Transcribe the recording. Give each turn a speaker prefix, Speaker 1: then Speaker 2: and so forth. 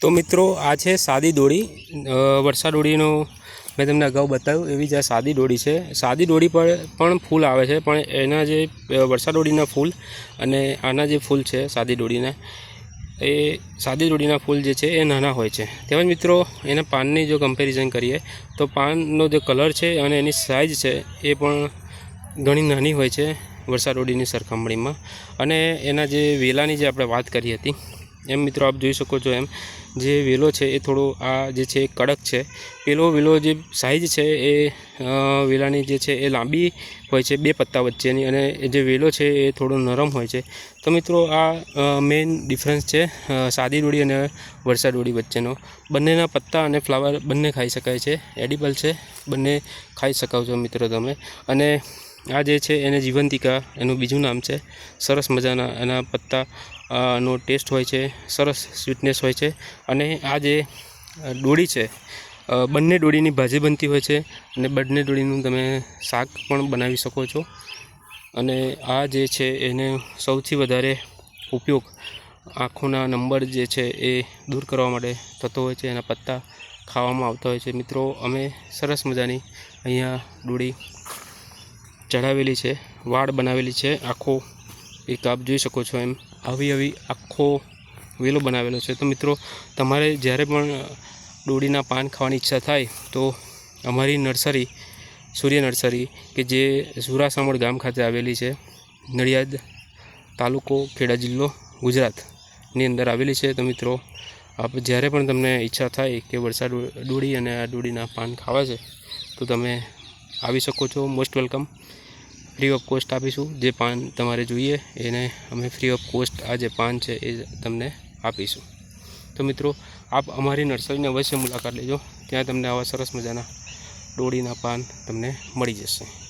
Speaker 1: તો મિત્રો આ છે સાદી દોડી અ, વરસા દોડીનો મેં તમને અગાઉ બતાવ્યું એવી જ આ સાદી દોડી છે. સાદી દોડી પર પણ ફૂલ આવે છે પણ એના જે અ, દોડીના ફૂલ અને આના જે ફૂલ છે સાદી દોડીના એ સાદી દોડીના ફૂલ જે છે એ નાના હોય છે. તેમજ મિત્રો એના પાનની જો કમ્પેરિઝન કરીએ તો પાનનો જે કલર છે અને એની સાઇઝ છે એ પણ ઘણી નાની હોય છે વરસા દોડીની સરખામણીમાં. અને એના જે વેલાની જે આપણે વાત કરી હતી એમ મિત્રો આપ જોઈ શકો છો એમ. જે વેલો છે એ થોડો આ જે છે એ કડક છે. પેલો વેલો જે સાઇઝ છે એ વેલાની જે છે એ લાંબી હોય છે, બે પત્તા વચ્ચેની અને જે વેલો છે એ થોડો નરમ હોય છે. તો મિત્રો આ મેઇન ડિફરન્સ છે સાદી ડોળી અને વરસાદ ડોળી વચ્ચેનો. બંનેના પત્તા અને ફ્લાવર બંને ખાઈ શકાય છે. એડિબલ છે, બંને ખાઈ શકાવ છો મિત્રો તમે. અને આ જે છે એને જીવંતિકા, એનું બીજું નામ છે. સરસ મજાના એના પત્તા નો ટેસ્ટ હોય છે, સરસ સ્વીટનેસ હોય છે. અને આ જે ડોળી છે બંને ડોળીની ભાજી બનતી હોય છે અને બંને ડોળીનું તમે શાક પણ બનાવી શકો છો. અને આ જે છે એને સૌથી વધારે ઉપયોગ આંખોના નંબર જે છે એ દૂર કરવા માટે થતો હોય છે. એના પત્તા ખાવામાં આવતા હોય છે. મિત્રો, અમે સરસ મજાની અહીંયા દોડી ચડાવેલી છે, વાડ બનાવેલી છે, આખો એક આપ જોઈ શકો છો એમ. આવી આવી આખો વેલો બનાવેલો છે. તો મિત્રો, તમારે જ્યારે પણ દોડીના પાન ખાવાની ઈચ્છા થાય, તો અમારી નર્સરી, સૂર્ય નર્સરી કે જે સુરાસામણ ગામ ખાતે આવેલી છે, નડિયાદ તાલુકો ખેડા જિલ્લો ગુજરાતની અંદર આવેલી છે. તો મિત્રો, આપ જ્યારે પણ તમને ઈચ્છા થાય કે વરસાદ દોડી અને આ દોડીના પાન ખાવા છે, તો તમે આવી શકો છો. Most welcome free of cost આપીશું. જે પાન તમારે જોઈએ, એને અમે ફ્રી ઓફ કોસ્ટ આ જે પાન છે, એ તમને આપીશું. તો મિત્રો, આપ અમારી નર્સરીની અવશ્ય મુલાકાત લેજો. ત્યાં તમને આવા સરસ મજાના ડોળીના પાન તમને મળી જશે.